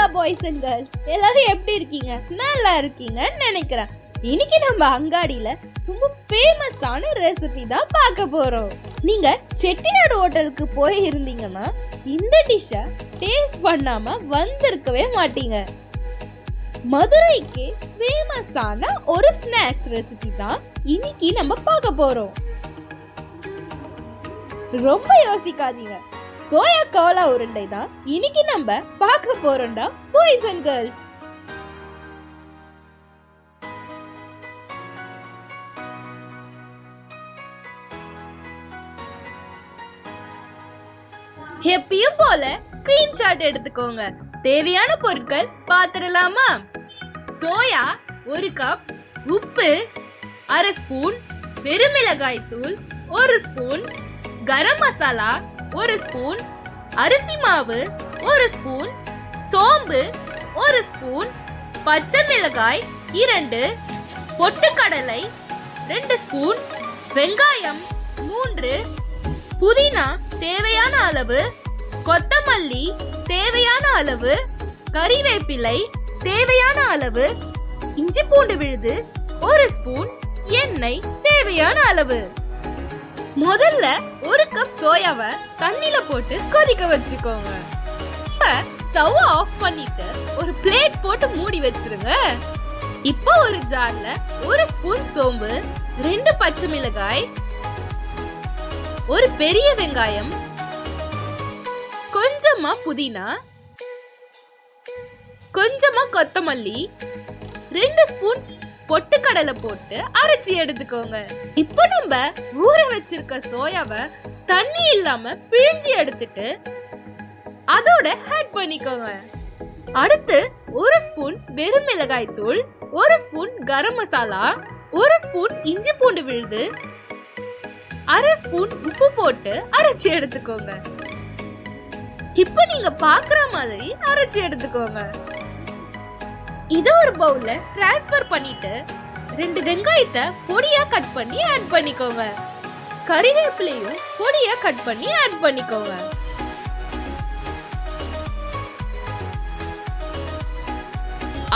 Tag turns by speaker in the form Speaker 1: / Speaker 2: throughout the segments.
Speaker 1: Hello boys and girls எல்லாரும் எப்படி இருக்கீங்க? நல்லா இருக்கீங்கன்னு நினைக்கிறேன். இன்னைக்கு நம்ம அங்காடியில ரொம்ப ஃபேமஸான ரெசிபி தான் பார்க்க போறோம். நீங்க செட்டிநாடு ஹோட்டலுக்கு போய் இருந்தீங்கன்னா இந்த டிஷ்ஷை டேஸ்ட் பண்ணாம வந்திருக்கவே மாட்டீங்க. மதுரைக்கு ஃபேமஸான ஒரு ஸ்நாக்ஸ் ரெசிபி தான் இன்னைக்கு நம்ம பார்க்க போறோம். ரொம்ப யோசிக்காதீங்க. சோயா கோலா உருண்டை தான் இன்னைக்கு நம்ம பார்க்க போறோம்டா பாய்ஸ் அண்ட் கேர்ள்ஸ் எப்பயும் போல ஸ்கிரீன்ஷாட் எடுத்துக்கோங்க. தேவையான பொருட்கள் பார்த்துடலாமா? சோயா ஒரு கப் உப்பு அரை ஸ்பூன் வெறுமிளகாய் தூள் ஒரு ஸ்பூன் கரம் மசாலா ஒரு ஸ்பூன் அரிசி மாவு ஒரு ஸ்பூன் சோம்பு ஒரு ஸ்பூன் பச்சை மிளகாய் இரண்டு பொட்டுக்கடலை ரெண்டு ஸ்பூன் வெங்காயம் மூன்று புதினா தேவையான அளவு கொத்தமல்லி தேவையான அளவு கறிவேப்பிலை தேவையான அளவு இஞ்சி பூண்டு விழுது ஒரு ஸ்பூன் எண்ணெய் தேவையான அளவு. முதல்ல ஒரு கப் சோயாவை தண்ணில போட்டு கொதிக்க வச்சுக்கோங்க. இப்ப ஸ்டவ் ஆஃப் பண்ணிட்டு ஒரு பிளேட் போட்டு மூடி வச்சிருங்க. இப்போ ஒரு ஜார்ல ஒரு ஸ்பூன் சோம்பு ரெண்டு பச்சை மிளகாய் ஒரு பெரிய வெங்காயம் கொஞ்சமா புதினா கொஞ்சமா கொத்தமல்லி ரெண்டு ஸ்பூன் பொட்டுக்கடலை போட்டு அரைச்சி எடுத்துக்கோங்க. இப்போ நம்ம ஊற வச்சிருக்க சோயாவை தண்ணி இல்லாம பிழிஞ்சி எடுத்துட்டு அதோட ஆட் பண்ணிக்கோங்க. அடுத்து ஒரு ஸ்பூன் வெறும் மிளகாய் தூள் ஒரு ஸ்பூன் கரம் மசாலா ஒரு ஸ்பூன் இஞ்சி பூண்டு விழுது அரை ஸ்பூன் உப்பு போட்டு அரைச்சி எடுத்துக்கோங்க. இப்போ நீங்க பாக்குற மாதிரி அரைச்சி எடுத்துக்கோங்க. இதை ஒரு பவுல்ல ட்ரான்ஸ்ஃபர் பண்ணிட்டு ரெண்டு வெங்காயத்தை பொடியா கட் பண்ணி ஆட் பண்ணிக்கோங்க. கறிவேப்பிலையும் பொடியா கட் பண்ணி ஆட் பண்ணிக்கோங்க.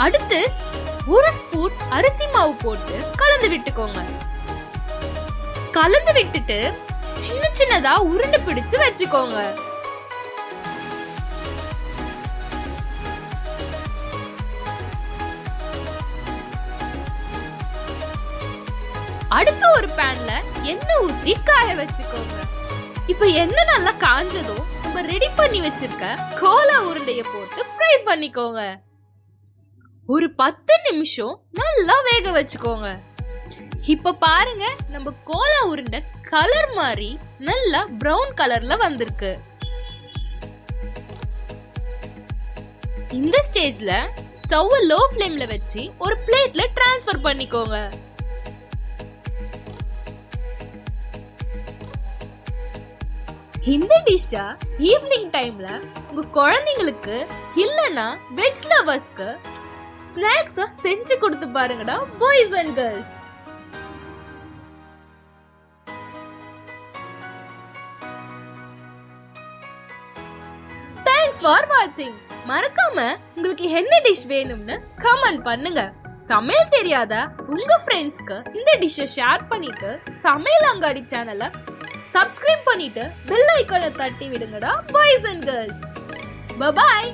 Speaker 1: அடுத்து ஒரு ஸ்பூன் அரிசி மாவு போட்டு கலந்து விட்டுக்கோங்க. கலந்து விட்டுட்டு சின்ன சின்னதா உருண்டு பிடிச்சு வச்சுக்கோங்க. அடுத்து ஒரு பேன்ல எண்ணெய் ஊற்றி காய வச்சுக்கோங்க. இப்போ எண்ணெய் நல்லா காஞ்சதும் நம்ம ரெடி பண்ணி வச்சிருக்க கோலா உருண்டைய போட்டு ஃப்ரை பண்ணிக்கோங்க. ஒரு பத்து நிமிஷம் நல்லா வேக வச்சுக்கோங்க. இப்ப பாருங்க நம்ம கோலா உருண்டை கலர் மாதிரி நல்லா ப்ரௌன் கலர்ல வந்திருக்கு. இந்த ஸ்டேஜ்ல ஸ்டவ் லோ ஃப்ளேம்ல வச்சு ஒரு பிளேட்ல ட்ரான்ஸ்ஃபர் பண்ணிக்கோங்க. இந்த டிஷ்ஷா ஈவினிங் டைம்ல உங்க குழந்தைங்களுக்கு இல்லனா வெஜ் லவர்ஸ்க்கு ஸ்நாக்ஸா செஞ்சு கொடுத்து பாருங்கடா boys and girls thanks for வாட்சிங் மறக்காம உங்களுக்கு என்ன டிஷ் வேணும்னு கமெண்ட் பண்ணுங்க. சமையல் தெரியாத உங்க ஃப்ரெண்ட்ஸ்க்கு இந்த டிஷ்ஷை ஷேர் பண்ணிட்டு சமையல் அங்காடி சேனலை சப்ஸ்கிரைப் பண்ணிட்டு பெல் ஐக்கானை தட்டி விடுங்கடா பாய்ஸ் அண்ட் கேர்ள்ஸ் பபாய்